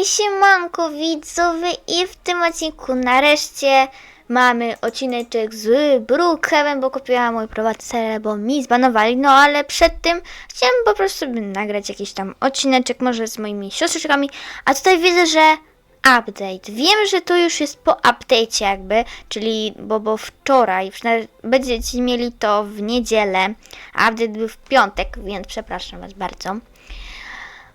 I siemanko widzowie i w tym odcinku nareszcie mamy odcineczek z Brookhaven, bo kupiłam mój prowadzę, bo mi zbanowali, no ale przed tym chciałam po prostu nagrać jakiś tam odcineczek, może z moimi siostrzyczkami, a tutaj widzę, że update. Wiem, że to już jest po update'cie jakby, czyli, bo, bo wczoraj, będziecie mieli to w niedzielę, a update był w piątek, więc przepraszam was bardzo.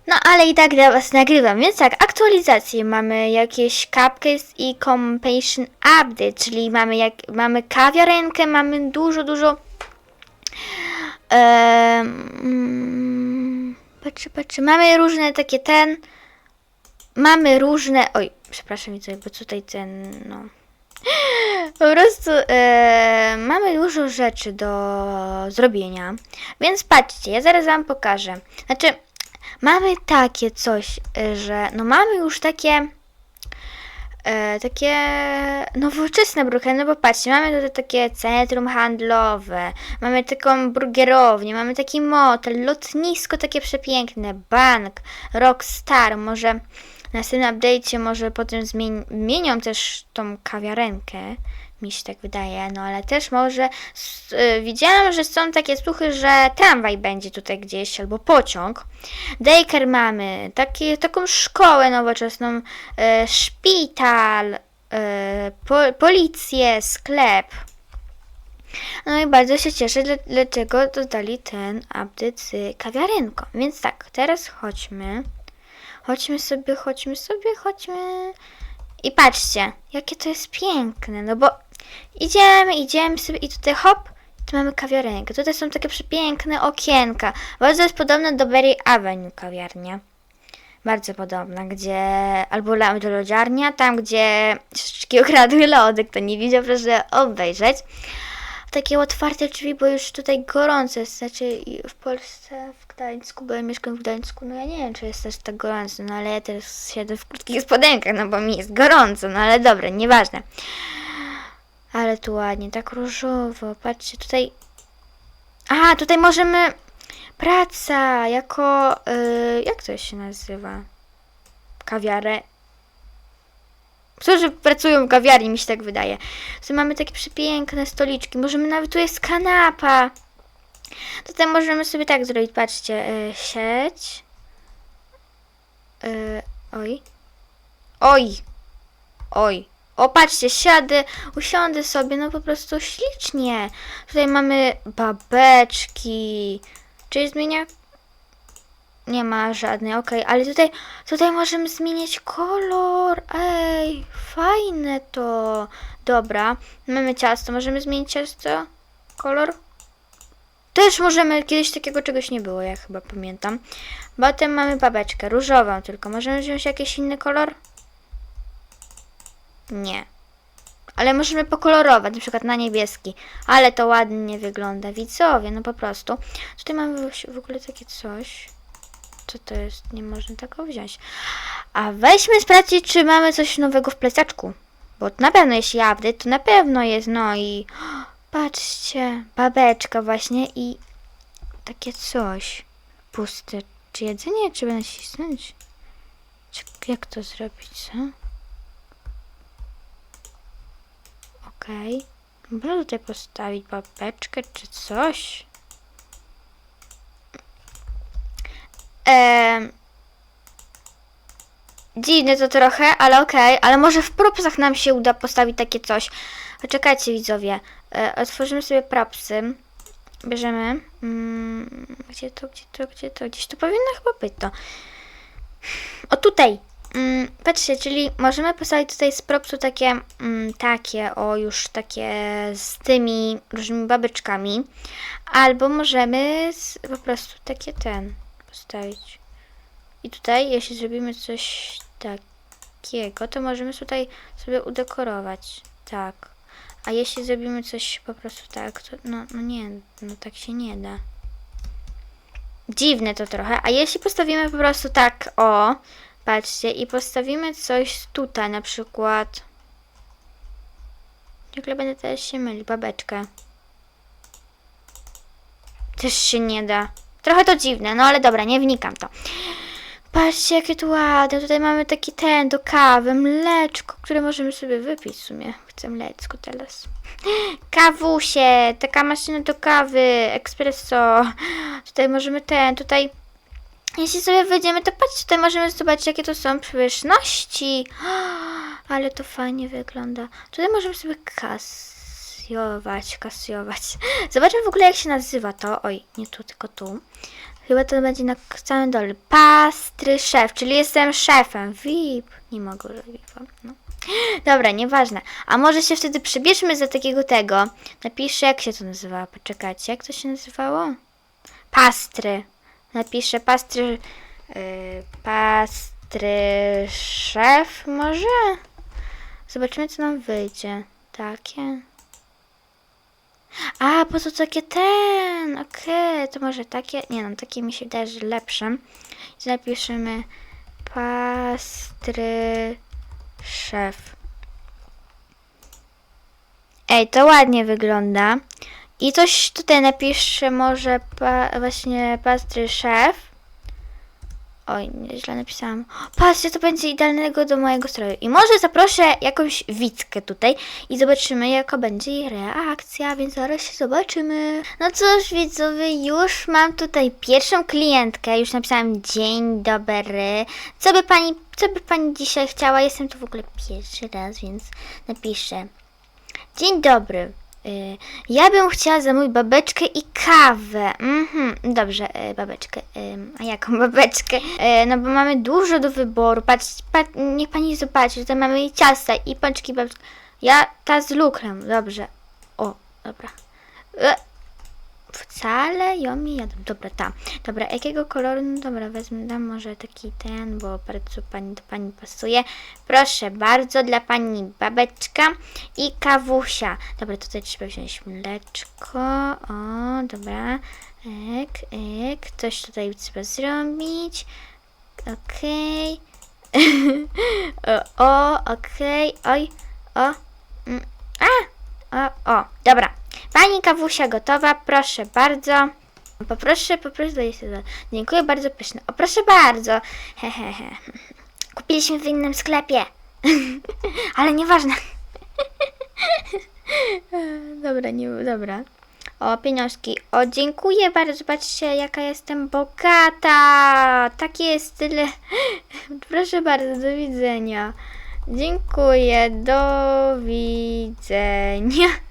No ale i tak dla Was nagrywam, więc tak, aktualizacje. Mamy jakieś cupcakes i compassion update, czyli mamy jak mamy kawiarenkę, mamy dużo, dużo um, patrzę, patrzę, mamy różne takie ten mamy różne, oj, przepraszam tutaj, bo tutaj ten, no. Po prostu mamy dużo rzeczy do zrobienia, więc patrzcie, ja zaraz Wam pokażę. Znaczy, mamy takie coś, e, że no mamy już takie e, takie nowoczesne bruchy, no bo patrzcie, mamy tutaj takie centrum handlowe, mamy taką burgerownię, mamy taki motel, lotnisko takie przepiękne, bank, Rockstar, może na następnym update'cie może potem zmienią też tą kawiarenkę, mi się tak wydaje, no ale też może y, widziałam, że są takie słuchy, że tramwaj będzie tutaj gdzieś albo pociąg. Daycare mamy, taki, taką szkołę nowoczesną, e, szpital, e, po, policję, sklep. No i bardzo się cieszę, dla- dlaczego dodali ten update z kawiarenką. Więc tak, teraz chodźmy. Chodźmy sobie, chodźmy sobie, chodźmy. I patrzcie, jakie to jest piękne, no bo idziemy, idziemy sobie i tutaj hop, tu mamy kawiarenkę. Tutaj są takie przepiękne okienka. Bardzo jest podobna do Berry Avenue kawiarnia. Bardzo podobna, gdzie albo la- lodziarnia, tam gdzie siostrzyczki okradły lody. Kto nie widział, proszę obejrzeć. Takie otwarte drzwi, bo już tutaj gorąco jest. Znaczy w Polsce, w Gdańsku, bo ja mieszkam w Gdańsku, no ja nie wiem, czy jest też tak gorąco, no ale ja teraz siedzę w krótkich spodenkach, no bo mi jest gorąco, no ale dobra, nieważne. Ale tu ładnie, tak różowo, patrzcie, tutaj... A, tutaj możemy... Praca, jako... y, jak to się nazywa? Kawiarę... Którzy pracują w kawiarni, mi się tak wydaje. Tu mamy takie przepiękne stoliczki. Możemy nawet, tu jest kanapa. Tutaj możemy sobie tak zrobić, patrzcie, y, sieć. Y, oj. Oj. Oj. O, patrzcie, siadę, usiądę sobie, no po prostu ślicznie. Tutaj mamy babeczki. Czy zmienia? Nie ma żadnej, okej, ale tutaj, tutaj możemy zmieniać kolor. Ej, fajne to. Dobra, mamy ciasto, możemy zmienić ciasto? Kolor? Też możemy, kiedyś takiego czegoś nie było, ja chyba pamiętam. Potem mamy babeczkę, różową tylko. Możemy wziąć jakiś inny kolor? Nie. Ale możemy pokolorować, na przykład na niebieski. Ale to ładnie wygląda. Widzowie, no po prostu. Tutaj mamy w ogóle takie coś. Co to jest? Nie można tego wziąć. A weźmy sprawdzić, czy mamy coś nowego w plecaczku. Bo na pewno jeśli update, to na pewno jest, no i... Patrzcie, babeczka właśnie i... Takie coś. Puste. Czy jedzenie trzeba nacisnąć? Czy, jak to zrobić, co? Okej. Można tutaj postawić babeczkę czy coś? Ehm, dziwne to trochę, ale okej. Ale może w propsach nam się uda postawić takie coś. Poczekajcie widzowie. E, otworzymy sobie propsy. Bierzemy. Mm, gdzie to, gdzie to, gdzie to? Gdzieś to powinno chyba być to. O tutaj. Mm, patrzcie, czyli możemy postawić tutaj z propsu takie, mm, takie, o już takie z tymi różnymi babeczkami. Albo możemy z, po prostu takie ten postawić. I tutaj, jeśli zrobimy coś takiego, to możemy tutaj sobie udekorować. Tak. A jeśli zrobimy coś po prostu tak, to no, no nie, no tak się nie da. Dziwne to trochę. A jeśli postawimy po prostu tak, o, patrzcie, i postawimy coś tutaj, na przykład. Ciągle będę teraz się mylić, babeczkę. Też się nie da. Trochę to dziwne, no ale dobra, nie wnikam to. Patrzcie, jakie tu ładne. Tutaj mamy taki ten do kawy, mleczko, które możemy sobie wypić w sumie. Chcę mleczko teraz. Kawusie, taka maszyna do kawy, espresso. Tutaj możemy ten, tutaj... Jeśli sobie wejdziemy, to patrzcie, tutaj możemy zobaczyć, jakie to są pyszności. Ale to fajnie wygląda. Tutaj możemy sobie kasjować, kasjować. Zobaczmy w ogóle, jak się nazywa to. Oj, nie tu, tylko tu. Chyba to będzie na samym dole. Pastry szef, czyli jestem szefem. VIP. Nie mogę, że VIP. No. Dobra, nieważne. A może się wtedy przebierzmy za takiego tego. Napiszę, jak się to nazywa. Poczekajcie, jak to się nazywało? Pastry. Napiszę pastry. Yy, pastry szef, może? Zobaczymy, co nam wyjdzie. Takie. A, po co takie ten? Okej, to może takie. Nie no, takie mi się wydaje, że lepsze. Zapiszemy pastry szef. Ej, to ładnie wygląda. I coś tutaj napiszę może pa, właśnie pastry szef. Oj, źle napisałam. Patrzcie, to będzie idealnego do mojego stroju. I może zaproszę jakąś widzkę tutaj i zobaczymy, jaka będzie jej reakcja, więc zaraz się zobaczymy. No cóż, widzowie, już mam tutaj pierwszą klientkę. Już napisałam dzień dobry. Co by pani, co by pani dzisiaj chciała? Jestem tu w ogóle pierwszy raz, więc napiszę. Dzień dobry. Y, Ja bym chciała zamówić babeczkę i kawę. Mhm, dobrze, y, babeczkę. Ym, A jaką babeczkę? Y, No bo mamy dużo do wyboru. Patrz, patrz niech pani zobaczy, tutaj mamy i ciasta, i pączki, babeczki. Ja ta z lukrem, dobrze. O, dobra. Wcale ją nie jadą. Dobra, ta. Dobra, jakiego koloru? No dobra, wezmę, dam może taki ten, bo bardzo pani do pani pasuje. Proszę bardzo, dla pani babeczka i kawusia. Dobra, tutaj trzeba wziąć mleczko. O, dobra. Ek, ek. Coś tutaj trzeba zrobić. Okej. o, o, okej. Oj, o. Mm, A! O, o, dobra. Pani kawusia gotowa, proszę bardzo. Poproszę, poproszę, daję sobie. Dziękuję bardzo, pyszne. O, proszę bardzo. Hehehe. Kupiliśmy w innym sklepie. Ale nieważne. dobra, nie, dobra. O, pieniążki. O, dziękuję bardzo. Patrzcie, jaka jestem bogata. Takie jest tyle. Proszę bardzo, do widzenia. Dziękuję, do widzenia.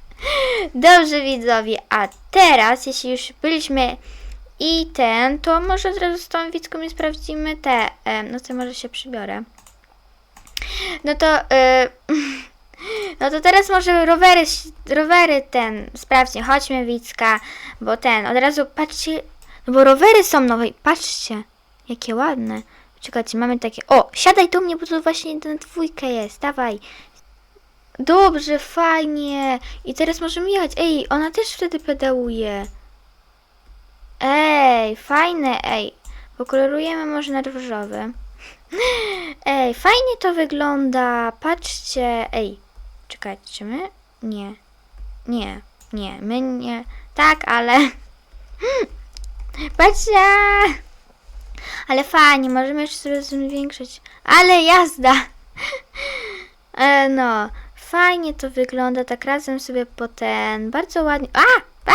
Dobrze, widzowie. A teraz, jeśli już byliśmy i ten, to może od razu z tą widzką i sprawdzimy te. E, no to może się przybiorę. No to. E, no to teraz może rowery, rowery ten sprawdźmy. Chodźmy, Wicka, bo ten, od razu patrzcie. No bo rowery są nowe. Patrzcie, jakie ładne. Czekajcie, mamy takie. O, siadaj do mnie, bo tu właśnie ten dwójka jest. Dawaj. Dobrze, fajnie. I teraz możemy jechać. Ej, ona też wtedy pedałuje. Ej, fajne, ej. Pokolorujemy może na różowy. Ej, fajnie to wygląda. Patrzcie. Ej, czekajcie, my? Nie. Nie, nie, my nie. Tak, ale... Patrzcie! Ale fajnie, możemy jeszcze sobie zwiększyć. Ale jazda! E, no, fajnie to wygląda, tak razem sobie po ten, bardzo ładnie, a, a!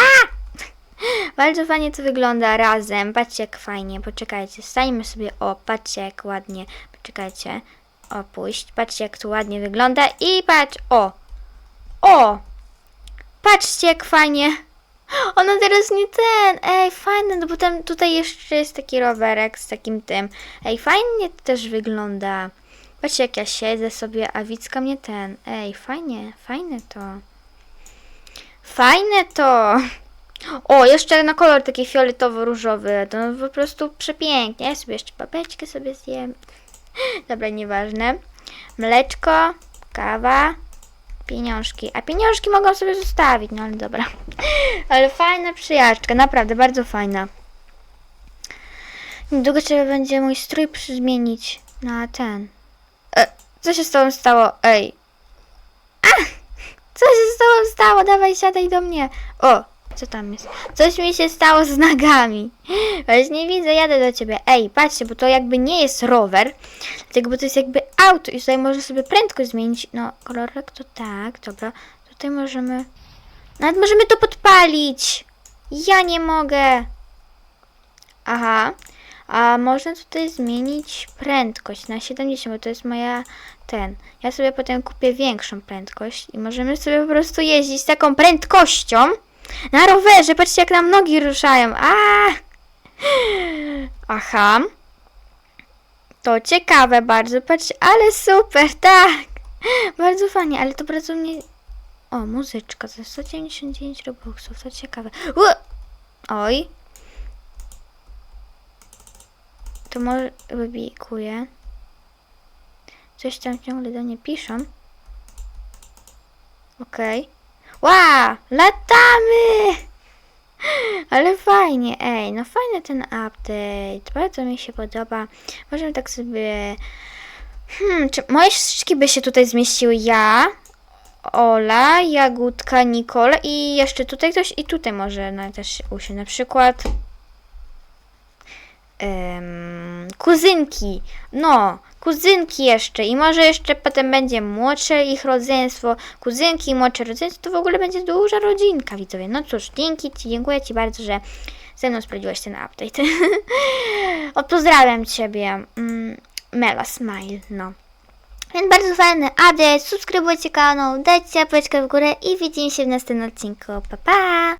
Bardzo fajnie to wygląda razem, patrzcie jak fajnie, poczekajcie, stańmy sobie, o, patrzcie jak ładnie, poczekajcie, opuść, patrzcie jak to ładnie wygląda i patrz, o, o, patrzcie jak fajnie, ona teraz nie ten, ej, fajne, no bo tam tutaj jeszcze jest taki rowerek z takim tym, ej, fajnie to też wygląda. Patrzcie, jak ja siedzę sobie, a Wicka mnie ten. Ej, fajnie, fajne to. Fajne to. O, jeszcze na kolor taki fioletowo-różowy. To no po prostu przepięknie. Ja sobie jeszcze babeczkę sobie zjem. Dobra, nieważne. Mleczko, kawa, pieniążki. A pieniążki mogą sobie zostawić, no ale dobra. Ale fajna przyjażdżka, naprawdę, bardzo fajna. Niedługo trzeba będzie mój strój zmienić na ten. E, co się z tobą stało? Ej. A! Co się z tobą stało? Dawaj, siadaj do mnie. O, Co tam jest? Coś mi się stało z nogami. Właśnie nie widzę, jadę do ciebie. Ej, patrzcie, bo to jakby nie jest rower, dlatego bo to jest jakby auto i tutaj można sobie prędkość zmienić. No, kolorek to tak, dobra. Tutaj możemy... Nawet możemy to podpalić. Ja nie mogę. Aha. A można tutaj zmienić prędkość na 70, bo to jest moja ten. Ja sobie potem kupię większą prędkość i możemy sobie po prostu jeździć z taką prędkością na rowerze. Patrzcie, jak nam nogi ruszają. A! Aha. To ciekawe bardzo, patrzcie, ale super, tak. Bardzo fajnie, ale to bardzo mnie... O, muzyczka za 199 robuxów, to ciekawe. U! Oj. To może wybikuję. Coś tam ciągle do mnie piszą. Okej. Wow! Latamy! Ale fajnie, ej, no fajny ten update. Bardzo mi się podoba. Możemy tak sobie... Hmm, czy moje wszystkie by się tutaj zmieściły? Ja, Ola, Jagódka, Nikola i jeszcze tutaj ktoś i tutaj może no, też usiąść. Na przykład em, kuzynki. No, kuzynki jeszcze i może jeszcze potem będzie młodsze ich rodzeństwo, kuzynki, młodsze rodzeństwo, to w ogóle będzie duża rodzinka, widzowie. No cóż, dzięki Ci, dziękuję Ci bardzo, że ze mną sprawdziłeś ten update. o, pozdrawiam Ciebie. Mm, Mela Smile, no. Więc bardzo fajny update, subskrybujcie kanał, dajcie łapeczkę w górę i widzimy się w następnym odcinku. Pa, pa!